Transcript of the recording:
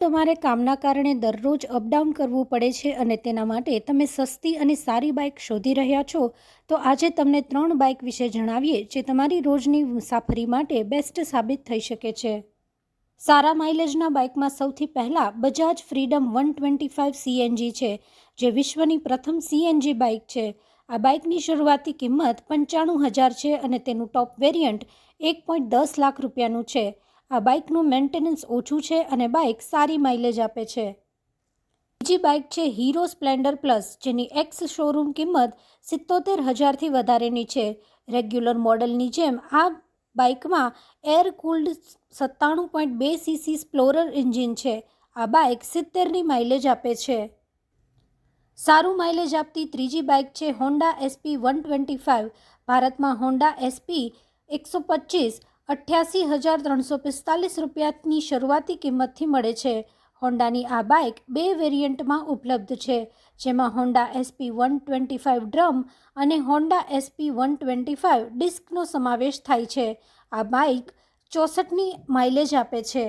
તમારે કામના કારણે દરરોજ અપડાઉન કરવું પડે છે અને તેના માટે તમે સસ્તી અને સારી બાઇક શોધી રહ્યા છો, તો આજે તમને ત્રણ બાઇક વિશે જણાવીએ જે તમારી રોજની મુસાફરી માટે બેસ્ટ સાબિત થઈ શકે છે. સારા માઇલેજના બાઇકમાં સૌથી પહેલાં Bajaj freedom one twenty five CNG છે, જે વિશ્વની પ્રથમ સીએનજી બાઇક છે. આ બાઇકની શરૂઆતી કિંમત પંચાણું હજાર છે અને તેનું ટોપ વેરિયન્ટ એક પોઈન્ટ દસ લાખ રૂપિયાનું છે. આ બાઇકનું મેન્ટેનન્સ ઓછું છે અને બાઇક સારી માઇલેજ આપે છે. બીજી બાઇક છે હીરો સ્પ્લેન્ડર પ્લસ, જેની એક્સ શોરૂમ કિંમત સિત્તોતેર હજારથી વધારેની છે. રેગ્યુલર મોડલની જેમ આ બાઇકમાં એર કુલ્ડ સત્તાણું પોઈન્ટ બે સીસી સ્પ્લોરર એન્જિન છે. આ બાઇક સિત્તેરની માઇલેજ આપે છે. સારું માઇલેજ આપતી ત્રીજી બાઇક છે Honda SP one twenty five. ભારતમાં હોન્ડા એસપી એકસો પચીસ અઠ્યાસી હજાર ત્રણસો પિસ્તાલીસ રૂપિયાની શરૂઆતી કિંમતથી મળે છે. હોન્ડાની આ બાઇક બે વેરિયન્ટમાં ઉપલબ્ધ છે, જેમાં Honda SP one twenty five drum અને Honda SP one twenty five ડિસ્કનો સમાવેશ થાય છે. આ બાઇક ચોસઠની માઇલેજ આપે છે.